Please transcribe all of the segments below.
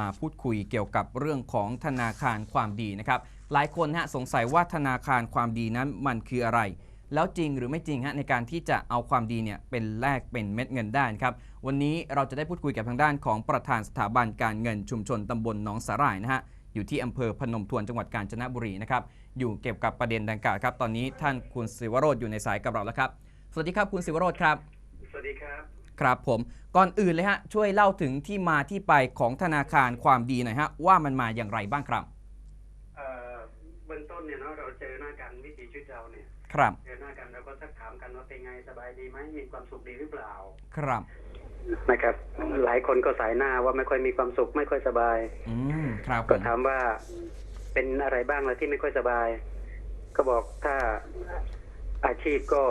มาพูดคุยเกี่ยวกับเรื่องของธนาคารความดีนะครับ หลายคนฮะสงสัยว่าธนาคารความดีนั้นมันคืออะไร แล้วจริงหรือไม่จริงฮะในการที่จะเอาความดีเนี่ยเป็นแลกเป็นเม็ดเงินได้นะครับ วันนี้เราจะได้พูดคุยกับทางด้านของประธานสถาบันการเงินชุมชนตำบลหนองสาหร่ายนะฮะอยู่ที่อำเภอพนมทวนจังหวัดกาญจนบุรีนะครับอยู่เกี่ยวกับประเด็นดังกล่าวครับ ตอนนี้ท่านคุณศิวโรธอยู่ในสายกับเราแล้วครับ สวัสดีครับคุณศิวโรธครับ สวัสดีครับ ครับผมก่อนอื่นเลยฮะช่วยเล่าถึงที่มาที่ไปของธนาคารความดีหน่อยฮะว่ามันมาอย่างไรบ้างครับเอ่อเบื้องต้นเนี่ยเนาะเราเจอหน้ากันวิถีชีวิตเราเนี่ยครับเจอหน้ากันเราก็สักถามกันว่าเป็นไงสบายดีไหมมีความสุขดีหรือเปล่าครับนะครับ หลายคนก็สายหน้าว่าไม่ค่อยมีความสุขไม่ค่อยสบาย อืมครับผก็มถามว่าเป็นอะไรบ้างล่ะที่ไม่ค่อยสบาย ก็บอกถ้าอาชีพก็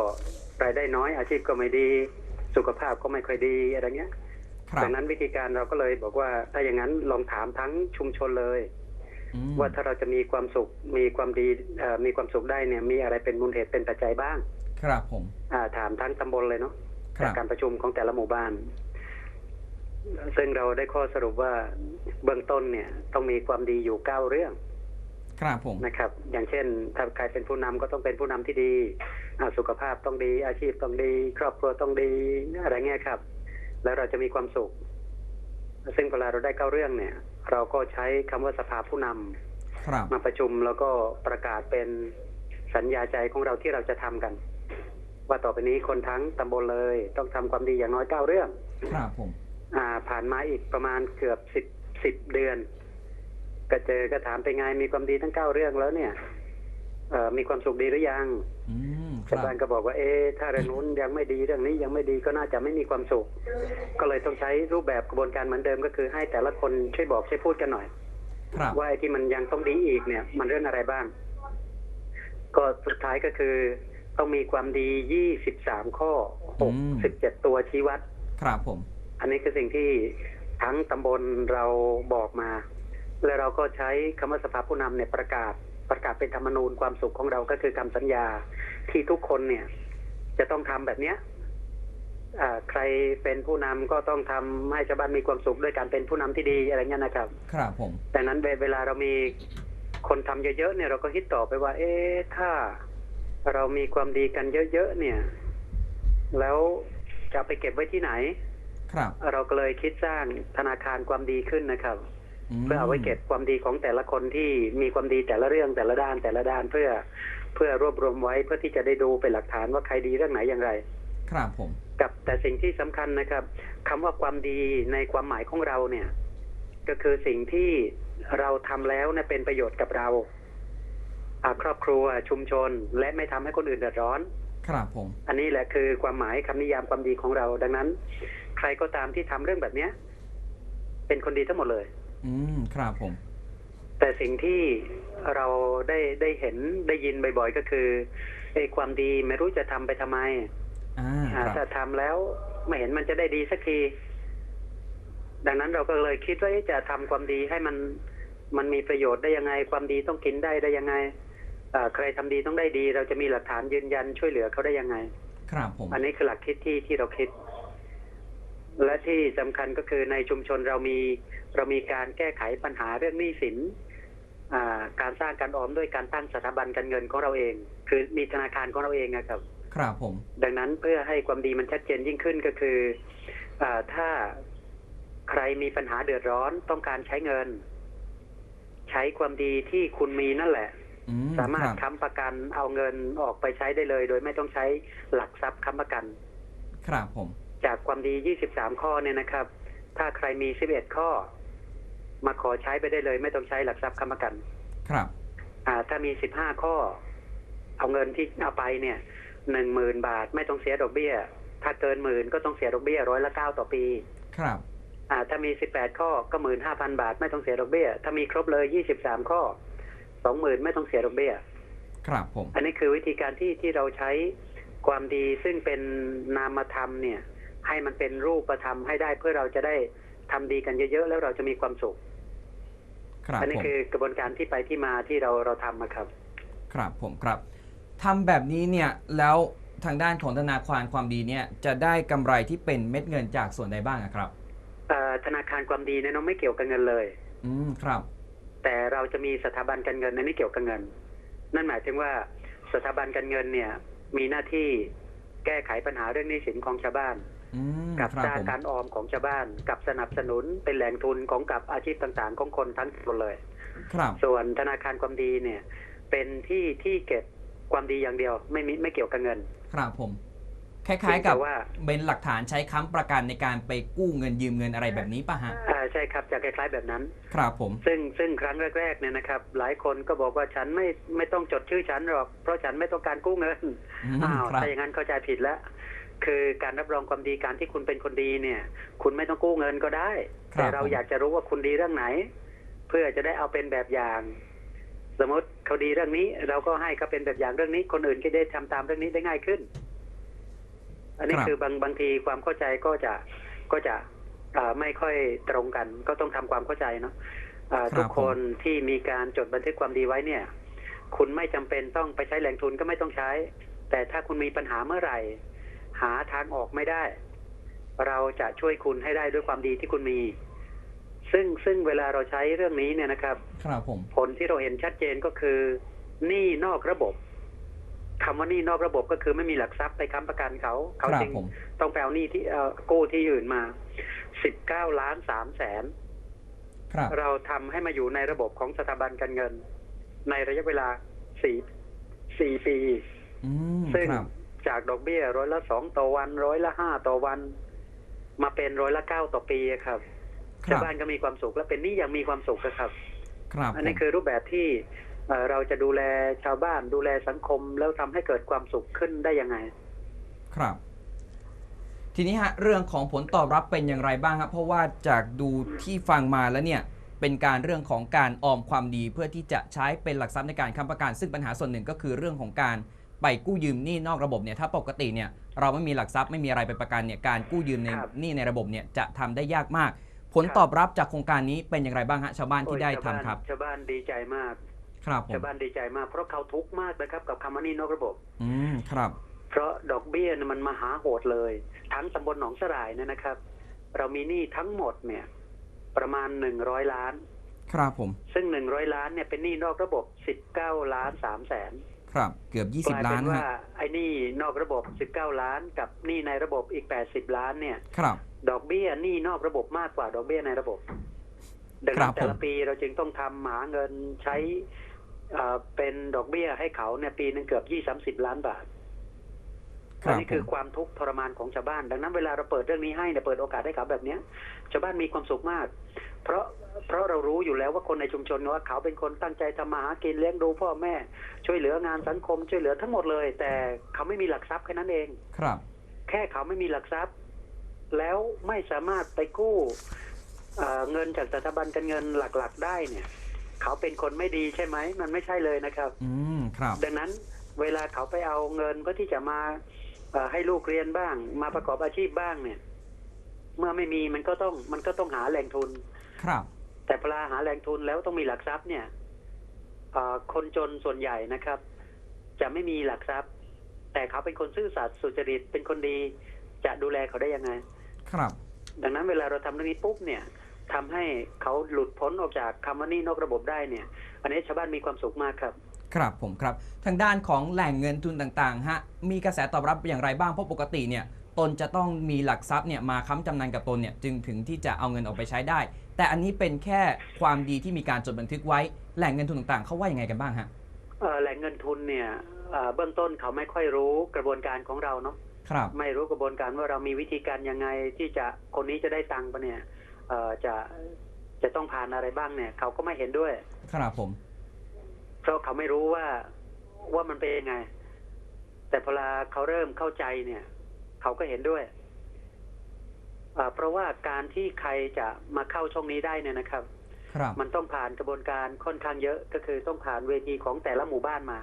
รายได้น้อยอาชีพก็ไม่ดี สุขภาพก็ไม่ค่อยดีอะไรเงี้ยครับดังนั้นวิธีการเราก็เลยบอกว่าถ้าอย่างนั้นลองถามทั้งชุมชนเลยอืมว่าถ้าเราจะมีความสุขมีความดีเอ่อมีความสุขได้เนี่ยมีอะไรเป็นมูลเหตุเป็นปัจจัยบ้าง ครับผมอ่าถามทั้งตำบลเลยเนาะครัจากบการประชุมของแต่ละหมู่บ้าน ซึ่งเราได้ข้อสรุปว่าเบื้องต้นเนี่ยต้องมีความดีอยู่เก้าเรื่อง ครับผมนะครับ อย่างเช่นถ้าใครเป็นผู้นำก็ต้องเป็นผู้นำที่ดีอ่าสุขภาพต้องดีอาชีพต้องดี ครอบครัวต้องดีอะไรเงี้ยครับ แล้วเราจะมีความสุข ซึ่งเวลาเราได้เก้าเรื่องเนี่ย เราก็ใช้คำว่าสภาผู้นำครับมาประชุมแล้วก็ประกาศเป็นสัญญาใจของเราที่เราจะทำกัน ว่าต่อไปนี้คนทั้งตำบลเลย ต้องทำความดีอย่างน้อยเก้าเรื่อง ครับผม อ่า ผ่านมาอีกประมาณเกือบสิบสิบเดือน ก็เจอก็ถามไปนไงมีความดีทั้งเก้าเรื่องแล้วเนี่ยเอ่อมีความสุขดีหรือยังอืมคชาวรับบ้านก็บอกว่าเอ๊ะถ้าเรื่องนู้นยังไม่ดีเรื่องนี้ยังไม่ดีก็น่าจะไม่มีความสุข ก็เลยต้องใช้รูปแบบกระบวนการเหมือนเดิมก็คือ ให้แต่ละคนช่วยบอกช่วยพูดกันหน่อยครับว่าไอ้ที่มันยังต้องดีอีกเนี่ย มันเรื่องอะไรบ้าง ก็สุดท้ายก็คือ ต้องมีความดียี่สิบสามข้อหกสิบเจ็ดตัวชี้วัด ครับผม อันนี้คือสิ่งที่ทั้งตำบลเราบอกมา แล้วเราก็ใช้คำว่าสภาผู้นำเนี่ยประกาศประกาศเป็นธรรมนูญความสุขของเราก็คือคำสัญญาที่ทุกคนเนี่ย จะต้องทำแบบเนี้ยอ่าใครเป็นผู้นำก็ต้องทำให้ชาวบ้านมีความสุขด้วยการเป็นผู้นำที่ดีอะไรเงี้ยนะครับ ครับผมดังนั้นเวเวลาเรามีคนทำเยอะๆเนี่ยเราก็คิดต่อไปว่า เอ๊ะถ้าเรามีความดีกันเยอะๆเนี่ย แล้วจะเอาไปเก็บไว้ที่ไหน ครับ เราก็เลยคิดสร้างธนาคารความดีขึ้นนะครับม เพื่อเอาไว้เก็บความดีของแต่ละคนที่มีความดีแต่ละเรื่องแต่ละด้านแต่ละด้านเพื่อเพื่อรวบรวมไว้เพื่อที่จะได้ดูเป็นหลักฐานว่าใครดีเรื่องไหนอย่างไร ครับผม กับแต่สิ่งที่สำคัญนะครับคำว่าความดีในความหมายของเราเนี่ย ก็คือสิ่งที่เราทำแล้วเนี่ยเป็นประโยชน์กับเราอ่าครอบครัวชุมชน และไม่ทำให้คนอื่นเดือดร้อน ครับผม อันนี้แหละคือความหมายคำนิยามความดีของเรา ดังนั้น ใครก็ตามที่ทำเรื่องแบบเนี้ย เป็นคนดีทั้งหมดเลย อืมครับผม แต่สิ่งที่เราได้ได้เห็นได้ยินบ่อยๆก็คือไอ้ความดีไม่รู้จะทำไปทำไมอ่าอ่าคถ้ารับทำแล้วไม่เห็นมันจะได้ดีสักที ดังนั้นเราก็เลยคิดว่าเอ๊ะจะทำความดีให้มันมันมีประโยชน์ได้ยังไง ความดีต้องกินได้ได้ยังไงอ่าใครทำดีต้องได้ดี เราจะมีหลักฐานยืนยันช่วยเหลือเขาได้ยังไง ครับผม อันนี้คือหลักคิดที่ที่เราคิด และที่สำคัญก็คือในชุมชนเรามีเรามีการแก้ไขปัญหาเรื่องหนี้สินอ่าการสร้างการออมด้วยการตั้งสถาบันการเงินของเราเอง คือมีธนาคารของเราเองนะครับ ครับผม ดังนั้นเพื่อให้ความดีมันชัดเจนยิ่งขึ้นก็คืออาถ้าใครมีปัญหาเดือดร้อนต้องการใช้เงิน ใช้ความดีที่คุณมีนั่นแหละอืมสามารถครับค้ำประกันเอาเงินออกไปใช้ได้เลย โดยไม่ต้องใช้หลักทรัพย์ค้ำประกัน ครับผม จากความดี 23 ข้อเนี่ยนะครับ ถ้าใครมี 11 ข้อ มาขอใช้ไปได้เลย ไม่ต้องใช้หลักทรัพย์ค้ำประกัน ครับ อ่า ถ้ามี 15 ข้อ เอาเงินที่เอาไปเนี่ยหนึ่งหมื่นบาทไม่ต้องเสียดอกเบี้ย ถ้าเกินหมื่นก็ต้องเสียดอกเบี้ยร้อยละเก้าต่อปี ครับ อ่า ถ้ามี 18 ข้อก็หมื่นห้าพันบาท ไม่ต้องเสียดอกเบี้ย ถ้ามีครบเลย 23 ข้อสองหมื่นไม่ต้องเสียดอกเบี้ย ครับผม อันนี้คือวิธีการที่ที่เราใช้ความดีซึ่งเป็นนามธรรมเนี่ย ให้มันเป็นรูปธรรมให้ได้เพื่อเราจะได้ทำดีกันเยอะๆแล้วเราจะมีความสุขครับอันนี้ผมคือกระบวนการที่ไปที่มาที่เราเราทำมาครับ ครับผมครับทำแบบนี้เนี่ยแล้วทางด้านของธนาคารความดีเนี่ยจะได้กำไรที่เป็นเม็ดเงินจากส่วนใดบ้างอะครับเอ่อธนาคารความดีเนี่ยน้องไม่เกี่ยวกับเงินเลย อืมครับ แต่เราจะมีสถาบันการเงินในนี้เกี่ยวกับเงิน นั่นหมายถึงว่าสถาบันการเงินเนี่ยมีหน้าที่แก้ไขปัญหาเรื่องหนี้สินของชาวบ้าน อืมกับครับสร้างผม การออมของชาวบ้าน กับสนับสนุนเป็นแหล่งทุนของกับอาชีพต่างๆ ของคนทั้งหมดเลย ครับส่วนธนาคารความดีเนี่ย เป็นที่ที่เก็บความดีอย่างเดียว ไม่มีไม่เกี่ยวกับเงิน ครับผม คล้ายๆกับแต่ว่า เป็นหลักฐานใช้ค้ำประกันในการไปกู้เงินยืมเงินอะไรแบบนี้ป่ะฮะ อ่าใช่ครับจะคล้ายๆแบบนั้น ครับผม ซึ่งซึ่งครั้งแรกๆเนี่ยนะครับ หลายคนก็บอกว่าฉันไม่ไม่ต้องจดชื่อฉันหรอก เพราะฉันไม่ต้องการกู้เงินอืมอ้าวครับ ถ้าอย่างนั้นเข้าใจผิดแล้ว คือการรับรองความดีการที่คุณเป็นคนดีเนี่ย คุณไม่ต้องกู้เงินก็ได้ครับแต่เราผมอยากจะรู้ว่าคุณดีเรื่องไหน เพื่อจะได้เอาเป็นแบบอย่าง สมมติเขาดีเรื่องนี้ เราก็ให้เขาเป็นแบบอย่างเรื่องนี้ คนอื่นก็ได้ทำตามเรื่องนี้ได้ง่ายขึ้น อันนี้ครับคือบางบางทีความเข้าใจก็จะก็จะอ่าไม่ค่อยตรงกัน ก็ต้องทำความเข้าใจเนาะอ่าทุกคนที่มีการจดบันทึกความดีไว้เนี่ย คุณไม่จำเป็นต้องไปใช้แหล่งทุนก็ไม่ต้องใช้ แต่ถ้าคุณมีปัญหาเมื่อไหร่ หาทางออกไม่ได้ เราจะช่วยคุณให้ได้ด้วยความดีที่คุณมี ซึ่งซึ่งเวลาเราใช้เรื่องนี้เนี่ยนะครับ ครับผม ผลที่เราเห็นชัดเจนก็คือหนี้นอกระบบคำว่าหนี้นอกระบบก็คือไม่มีหลักทรัพย์ไปค้ำประกันเขาคเขารับจึงผมต้องไปเอาหนี้ที่เอ่อกู้ที่อื่นมาสิบเก้าล้านสามแสนครับเราทำให้มาอยู่ในระบบของสถาบันการเงิน ในระยะเวลาสี่สี่ปีอืมซึ่งครับ จากดอกเบี้ยร้อยละสองต่อวัน ร้อยละห้าต่อวัน มาเป็นร้อยละเก้าต่อปีอะครับคชารัวบบ้านก็มีความสุขและเป็นหนี้อย่างมีความสุขอะครับ ครับ อันนี้ผมคือรูปแบบที่เอ่อเราจะดูแลชาวบ้านดูแลสังคมแล้วทำให้เกิดความสุขขึ้นได้ยังไง ครับ ทีนี้ฮะเรื่องของผลตอบรับเป็นอย่างไรบ้างครับเพราะว่าจากดูที่ฟังมาแล้วเนี่ยเป็นการเรื่องของการออมความดีเพื่อที่จะใช้เป็นหลักทรัพย์ในการค้ำประกันซึ่งปัญหาส่วนหนึ่งก็คือเรื่องของการ ไปกู้ยืมหนี้นอกระบบเนี่ยถ้าปกติเนี่ยเราไม่มีหลักทรัพย์ไม่มีอะไรไปประกันเนี่ยการกู้ยืมในครับหนี้ในระบบเนี่ยจะทำได้ยากมาก ผลครับตอบรับจากโครงการนี้เป็นอย่างไรบ้างฮะชาวบ้านที่ได้โอ้ยทำชาวบ้านครับชาวบ้านดีใจมากครับผชามวบ้านดีใจมาก เพราะเขาทุกข์มากนะครับกับคำว่าหนี้นอกระบบ อืมครับ เพราะดอกเบี้ยเนี่ยมันมหาโหดเลย ทั้งตำบลหนองสลายเนี่ยนะครับ เรามีหนี้ทั้งหมดเนี่ย ประมาณหนึ่งร้อยล้าน ครับผมซึ่งหนึ่งร้อยล้านเนี่ยเป็นหนี้นอกระบบสิบเก้าล้านสามแสน ครับเกือบ กลาย20 ล้าเป็นนว่าฮะไอ้หนี้นอกระบบสิบเก้าล้าน กับหนี้ในระบบอีกแปดสิบล้านเนี่ย ครับ ดอกเบี้ยหนี้นอกระบบมากกว่าดอกเบี้ยในระบบ ดังครันั้บนแต่ละผม ปีเราจึงต้องทำหาเงินใช้เอ่อเป็นดอกเบี้ยให้เขาเนี่ยปีหนึงเกือบยี่สามสิบล้านบาทค อัรันบนี้ผคือมความทุกข์ทรมานของชาวบ้าน ดังนั้นเวลาเราเปิดเรื่องนี้ให้เนี่ยเปิดโอกาสให้เขาแบบเนี้ยชาวบ้านมีความสุขมาก เพราะเพราะเรารู้อยู่แล้วว่าคนในชุมชนว่าเขาเป็นคนตั้งใจทำมาหากินเลี้ยงดูพ่อแม่ ช่วยเหลืองานสังคม ช่วยเหลือทั้งหมดเลย แต่เขาไม่มีหลักทรัพย์แค่นั้นเองครับ แค่เขาไม่มีหลักทรัพย์ แล้วไม่สามารถไปกู้เอ่อเงินจากสถาบันการเงินหลักๆ ได้เนี่ย เขาเป็นคนไม่ดีใช่ไหมมันไม่ใช่เลยนะครับ อืมครับ ดังนั้นเวลาเขาไปเอาเงินเพื่อที่จะมาเอ่อ ให้ลูกเรียนบ้าง มาประกอบอาชีพบ้างเนี่ย เมื่อไม่มีมันก็ต้องมันก็ต้องหาแหล่งทุน ครับ แต่เวลาหาแหล่งทุนแล้วต้องมีหลักทรัพย์เนี่ยเอ่อคนจนส่วนใหญ่นะครับ จะไม่มีหลักทรัพย์ แต่เขาเป็นคนซื่อสัตย์สุจริตเป็นคนดี จะดูแลเขาได้ยังไง ครับ ดังนั้นเวลาเราทำเรื่องนี้ปุ๊บเนี่ยทำให้เขาหลุดพ้นออกจากคำว่าหนี้นอกระบบได้เนี่ย อันนี้ชาวบ้านมีความสุขมากครับ ครับผมครับ ทางด้านของแหล่งเงินทุนต่างๆฮะมีกระแสตอบรับอย่างไรบ้างเพราะปกติเนี่ยตนจะต้องมีหลักทรัพย์เนี่ยมาค้ำจำนำกับตนเนี่ยจึงถึงที่จะเอาเงินออกไปใช้ได้ แต่อันนี้เป็นแค่ความดีที่มีการจดบันทึกไว้ แหล่งเงินทุนต่างๆ เขาว่ายังไงกันบ้างฮะเอ่อแหล่งเงินทุนเนี่ยเอ่อเบื้องต้นเขาไม่ค่อยรู้กระบวนการของเราเนาะครับไม่รู้กระบวนการว่าเรามีวิธีการยังไงที่จะคนนี้จะได้ตังค์ปะเนี่ยเอ่อจะจะต้องผ่านอะไรบ้างเนี่ยเขาก็ไม่เห็นด้วยครับผม เพราะเขาไม่รู้ว่าว่ามันเป็นยังไง แต่พอเวลาเขาเริ่มเข้าใจเนี่ย เขาก็เห็นด้วยอ่าเพราะว่าการที่ใครจะมาเข้าช่องนี้ได้เนี่ยนะครับครับมันต้องผ่านกระบวนการค่อนข้างเยอะก็คือต้องผ่านเวทีของแต่ละหมู่บ้านมา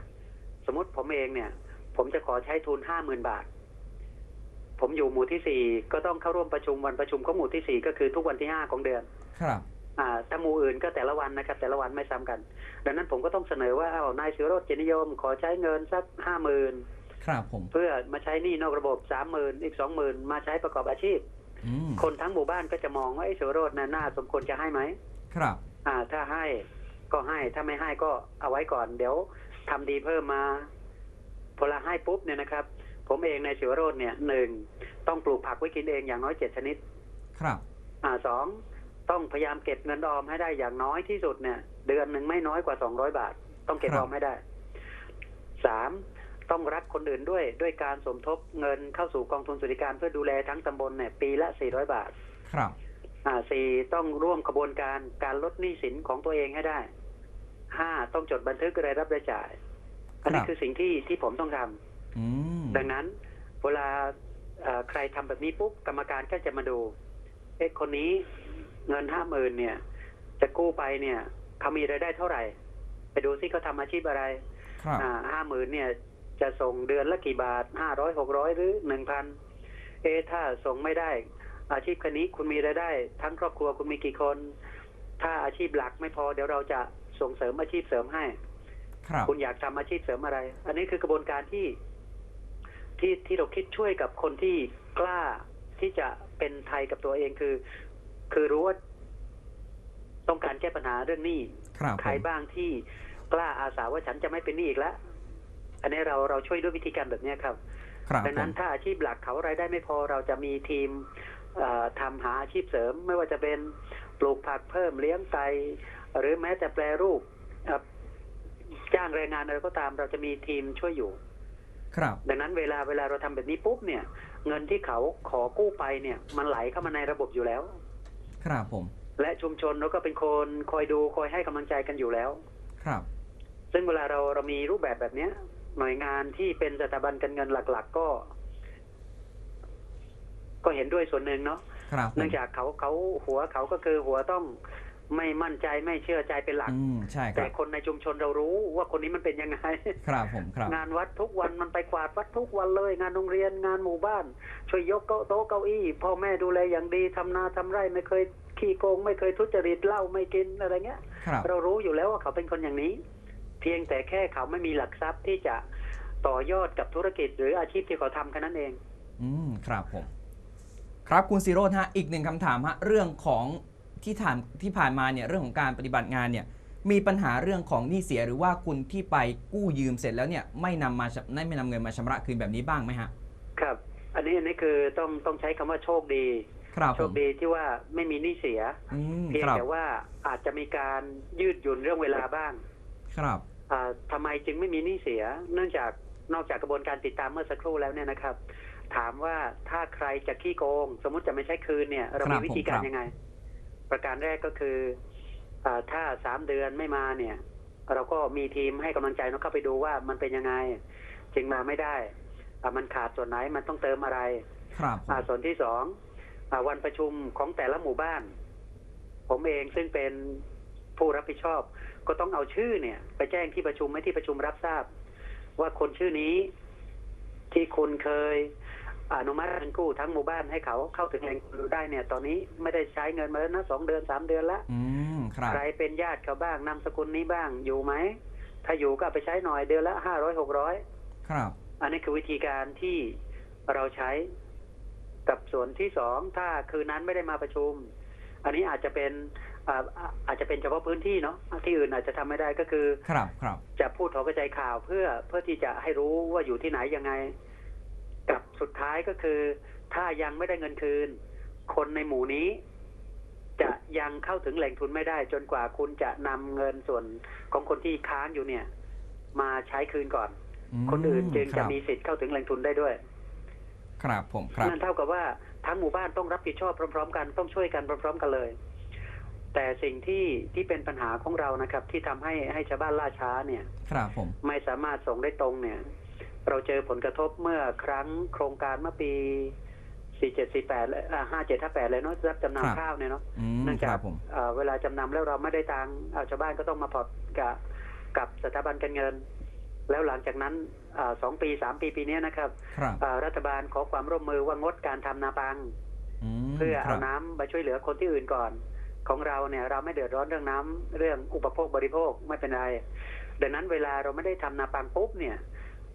สมมติผมเองเนี่ย ผมจะขอใช้ทุนห้าหมื่นบาท ผมอยู่หมู่ที่สี่ก็ต้องเข้าร่วมประชุมวันประชุมของหมู่ที่สี่ก็คือทุกวันที่ห้าของเดือน ครับอ่า ถ้าหมู่อื่นก็แต่ละวันนะครับ แต่ละวันไม่ซ้ำกัน ดังนั้นผมก็ต้องเสนอว่าอ้าวนายสิโรจน์เจนิยม ขอใช้เงินสักห้าหมื่นครับผมเพื่อมาใช้หนี้นอกระบบสามหมื่นอีกสองหมื่นมาใช้ประกอบอาชีพออืมคนทั้งหมู่บ้านก็จะมองว่าไอ้สุโรจน์น่ะน่าสมควรจะให้ไหมครับ อ่า ถ้าให้ก็ให้ถ้าไม่ให้ก็เอาไว้ก่อน เดี๋ยวทำดีเพิ่มมาพอเราให้ปุ๊บเนี่ยนะครับ ผมเองในสิวโรจน์เนี่ยหนึ่งต้องปลูกผักไว้กินเองอย่างน้อยเจ็ดชนิด ครับ อ่าสอง ต้องพยายามเก็บเงินออมให้ได้อย่างน้อยที่สุดเนี่ย เดือนหนึ่งไม่น้อยกว่าสองร้อยบาท ต้องเก็บครัอบอมให้ได้สามต้องรักคนอื่นด้วยด้วยการสมทบเงินเข้าสู่กองทุนสวัสดิการเพื่อดูแลทั้งตำบลเนี่ยปีละสี่ร้อยบาท ครับ อ่าสี่ต้องร่วมขบวนการการลดหนี้สินของตัวเองให้ได้ห้าต้องจดบันทึกรายรับรายจ่าย อันนี้ครับคือสิ่งที่ที่ผมต้องทำอืมดังนั้น เวลาเอ่อใครทำแบบนี้ปุ๊บกรรมการก็จะมาดูเอ๊ะคนนี้ เงินห้าหมื่นเนี่ย จะกู้ไปเนี่ยเขามีรายได้เท่าไหร่ ไปดูซิเขาทำอาชีพอะไรครับอ่าห้าหมื่นเนี่ย จะส่งเดือนละกี่บาทห้าร้อยหกร้อยหรือหนึ่งพันเอ๊ะถ้าส่งไม่ได้ อาชีพคันนี้คุณมีรายได้ ทั้งครอบครัวคุณมีกี่คน ถ้าอาชีพหลักไม่พอเดี๋ยวเราจะส่งเสริมอาชีพเสริมให้ครับคุณอยากทำอาชีพเสริมอะไร อันนี้คือกระบวนการที่ ที่ที่เราคิดช่วยกับคนที่กล้าที่จะเป็นไทยกับตัวเองคือ คือรู้ว่าต้องการแก้ปัญหาเรื่องหนี้ครับใครผมบ้างที่กล้าอาสาว่าฉันจะไม่เป็นหนี้อีกแล้วอันนี้เราเราช่วยด้วยวิธีการแบบเนี้ยครับครับดังนั้นผมถ้าอาชีพหลักเขารายได้ไม่พอเราจะมีทีมเอ่อทำหาอาชีพเสริม ไม่ว่าจะเป็นปลูกผักเพิ่มเลี้ยงไก่หรือแม้แต่แปรรูปเอ่อจ้างแรงงานอะไรก็ตาม เราจะมีทีมช่วยอยู่ ครับ ดังนั้นเวลาเวลาเราทำแบบนี้ปุ๊บเนี่ย เงินที่เขาขอกู้ไปเนี่ย มันไหลเข้ามาในระบบอยู่แล้ว ครับผม และชุมชนเราก็เป็นคนคอยดูคอยให้กำลังใจกันอยู่แล้ว ครับ ซึ่งเวลาเราเรามีรูปแบบแบบเนี้ย หน่วยงานที่เป็นสถาบันการเงินหลัก ๆ ก็ ก็เห็นด้วยส่วนหนึ่งเนาะครับผมเนื่องจากเขาเขาหัวเขาก็คือหัวต้อง ไม่มั่นใจไม่เชื่อใจเป็นหลัก อืมใช่คแต่รับ คนในชุมชนเรารู้ว่าคนนี้มันเป็นยังไง ครับผมครับ งานวัดทุกวันมันไปกวาดวัดทุกวันเลย งานโรงเรียนงานหมู่บ้าน ช่วยยกเก้าโต๊ะเก้าอี้พ่อแม่ดูแลอย่างดีทำนาทำไร่ไม่เคยขี้โกง ไม่เคยทุจริตเหล้าไม่กินอะไรเงี้ย ครับ เรารู้อยู่แล้วว่าเขาเป็นคนอย่างนี้ เพียงแต่แค่เขาไม่มีหลักทรัพย์ที่จะต่อยอดกับธุรกิจหรืออาชีพที่เขาทำแค่นั้นเอง อืมครับผม ครับคุณซีโรธฮะอีกหนึ่งคำถามฮะเรื่องของ ที่ถามที่ผ่านมาเนี่ยเรื่องของการปฏิบัติงานเนี่ยมีปัญหาเรื่องของหนี้เสียหรือว่าคุณที่ไปกู้ยืมเสร็จแล้วเนี่ยไม่นำมาชำไม่นำเงินมาชำระคืนแบบนี้บ้างไหมฮะครับ อันนี้อันนี้คือต้องต้องใช้คำว่าโชคดี ครับโชผคมดีที่ว่าไม่มีหนี้เสีย อืมเพียงครับแต่ว่าอาจจะมีการยืดหยุ่นเรื่องเวลาบ้างครับอ่าทำไมจึงไม่มีหนี้เสีย เนื่องจากนอกจากกระบวนการติดตามเมื่อสักครู่แล้วเนี่ยนะครับ ถามว่าถ้าใครจะขี้โกง สมมุติจะไม่ใช่คืนเนี่ย เรามีวิธีการยังไง ประการแรกก็คืออาถ้าสามเดือนไม่มาเนี่ย เราก็มีทีมให้กำลังใจน้องเข้าไปดูว่ามันเป็นยังไงจึงมาไม่ได้อ่ามันขาดส่วนไหนมันต้องเติมอะไร ครับผมอ่าส่วนที่สองอาวันประชุมของแต่ละหมู่บ้าน ผมเองซึ่งเป็นผู้รับผิดชอบ ก็ต้องเอาชื่อเนี่ย ไปแจ้งที่ประชุมให้ที่ประชุมรับทราบ ว่าคนชื่อนี้ที่คุณเคย อนุมัติเงินกู้ทั้งหมู่บ้านให้เขาเข้าถึงแหล่งทุนได้เนี่ย ตอนนี้ไม่ได้ใช้เงินมาแล้วนะสองเดือนสามเดือนละอืมครับ ใครเป็นญาติเขาบ้างนามสกุลนี้บ้างอยู่ไหม ถ้าอยู่ก็เอาไปใช้หน่อยเดือนละห้าร้อยหกร้อยครับ อันนี้คือวิธีการที่เราใช้กับส่วนที่สองถ้าคืนนั้นไม่ได้มาประชุม อันนี้อาจจะเป็นอ่าอ่าอาจจะเป็นเฉพาะพื้นที่เนาะที่อื่นอาจจะทำไม่ได้ก็คือ ครับครับ จะพูดขอกระจายข่าวเพื่อเพื่อที่จะให้รู้ว่าอยู่ที่ไหนยังไง กับสุดท้ายก็คือ ถ้ายังไม่ได้เงินคืน คนในหมู่นี้ จะยังเข้าถึงแหล่งทุนไม่ได้ จนกว่าคุณจะนำเงินส่วนของคนที่ค้างอยู่เนี่ย มาใช้คืนก่อนมคนอื่นจึงคจะรับมีสิทธิ์เข้าถึงแหล่งทุนได้ด้วย ครับผมครับนั่นเท่ากับว่าทั้งหมู่บ้านต้องรับผิดชอบพร้อม ๆ กันต้องช่วยกันพร้อม ๆ กันเลย แต่สิ่งที่ที่เป็นปัญหาของเรานะครับ ที่ทำให้ให้ชาวบ้านล่าช้าเนี่ย ครับผมไม่สามารถส่งได้ตรงเนี่ย เราเจอผลกระทบเมื่อครั้งโครงการเมื่อปี 47 48และ57 58 เลยเนาะรับจำนำข้าวเนี่ยเนาะอืมเนื่องคจารักบผมเอ่อเวลาจำนำแล้วเราไม่ได้ตังค์เอาชาวบ้านก็ต้องมาผ่อนกับกับสถาบันการเงิน แล้วหลังจากนั้นอาสองปีสามปีปีเนี้ยนะครับครับอ่ารัฐบาลขอความร่วมมือว่างดการทำนาปังมเพื่อคเอารับน้ำมาช่วยเหลือคนที่อื่นก่อนของเราเนี่ยเราไม่เดือดร้อนเรื่องน้ำเรื่องอุปโภคบริโภคไม่เป็นไรดังนั้นเวลาเราไม่ได้ทำนาปังปุ๊บเนี่ย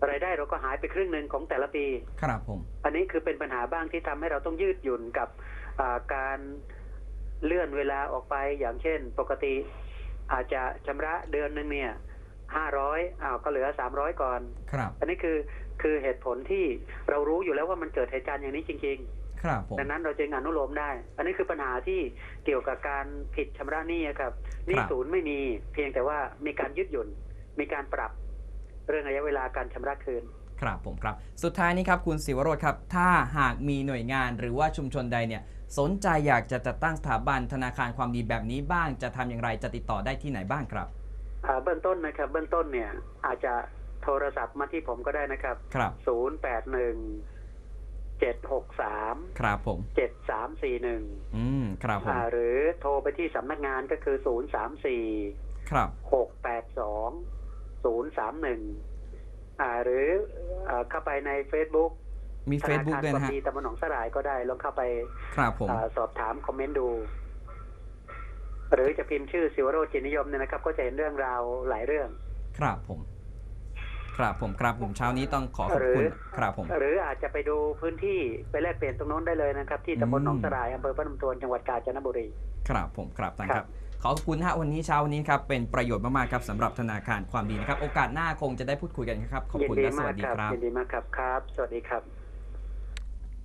รายได้เราก็หายไปครึ่งหนึ่งของแต่ละปี ครับผม อันนี้คือเป็นปัญหาบ้างที่ทำให้เราต้องยืดหยุ่นกับอ่าการเลื่อนเวลาออกไปอย่างเช่น ปกติ อาจจะชำระเดือนหนึ่งเนี่ยห้าร้อยอ้าวก็เหลือสามร้อยก่อน ครับ อันนี้คือคือเหตุผลที่เรารู้อยู่แล้วว่ามันเกิดเหตุการณ์อย่างนี้จริงครับผมๆดังนั้นเราจึงอนุโลมได้ อันนี้คือปัญหาที่เกี่ยวกับการผิดชำระหนี้อะครับหนี้ศูนย์ไม่มีเพียงแต่ว่ามีการยืดหยุ่นมีการปรับ เรื่องระยะเวลาการชำระคืนครับผมครับ สุดท้ายนี้ครับคุณศิวโรธครับ ถ้าหากมีหน่วยงานหรือว่าชุมชนใดเนี่ยสนใจอยากจะจัดตั้งสถาบันธนาคารความดีแบบนี้บ้างจะทำอย่างไรจะติดต่อได้ที่ไหนบ้างครับอ่าเบื้องต้นนะครับเบื้องต้นเนี่ยอาจจะโทรศัพท์มาที่ผมก็ได้นะครับครับศูนย์แปดหนึ่งเจ็ดหกสามครับผมเจ็ดสามสี่หนึ่งอืมครับผมหรือโทรไปที่สำนักงานก็คือศูนย์สามสี่ครับหกแปดสอง ศูนย์สามหนึ่งหรืออ่าเข้าไปใน Facebook มีธนา Facebook คารด้วยความนะฮะดีตำบลหนองสลายก็ได้ลองเข้าไปครับผมอาสอบถามคอมเมนต์ดู หรือจะพิมพ์ชื่อสิวโรจน์จิตนิยมเนี่ยนะครับ ก็จะเห็นเรื่องราวหลายเรื่อง ครับผม ครับผมครับผมเช้านี้ต้องขอขอบคุณหรือครับผม หรืออาจจะไปดูพื้นที่ไปแลกเปลี่ยนตรงโน้นได้เลยนะครับ ที่ตำบลอืมหนองสลายอำเภอพนมทวนจังหวัดกาญจนบุรี ครับผมครับท่านคครัรับบ ขอบคุณฮะวันนี้เช้าวันนี้ครับเป็นประโยชน์มากๆครับสำหรับธนาคารความดีนะครับ โอกาสหน้าคงจะได้พูดคุยกันครับขอบยิคุณดีและสมาวักสดีครับครับยินดีมากครับครับ สวัสดีครับ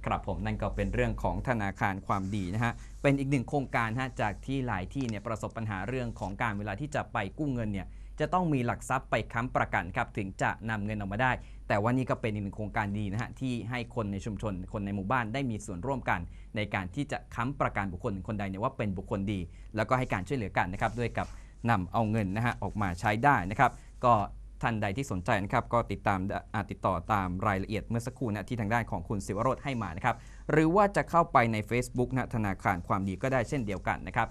ครับผมนั่นก็เป็นเรื่องของธนาคารความดีนะฮะเป็นอีกหนึ่งโครงการฮะจากที่หลายที่เนี่ยประสบปัญหาเรื่องของการเวลาที่จะไปกู้เงินเนี่ย จะต้องมีหลักทรัพย์ไปค้ำประกันครับถึงจะนำเงินออกมาได้ แต่ว่านี่ก็เป็นอีกหนึ่งโครงการดีนะฮะที่ให้คนในชุมชนคนในหมู่บ้านได้มีส่วนร่วมกัน ในการที่จะค้ำประกันบุคคลคนใดเนี่ยว่าเป็นบุคคลดี แล้วก็ให้การช่วยเหลือกันนะครับด้วยกับนำเอาเงินนะฮะออกมาใช้ได้นะครับ ก็ท่านใดที่สนใจนะครับก็ติดตามาติดต่อตามรายละเอียดเมื่อสักครู่นะที่ทางด้านของคุณศิวโรธให้มานะครับหรือว่าจะเข้าไปใน Facebook นะธนาคารความดีก็ได้เช่นเดียวกันนะครับ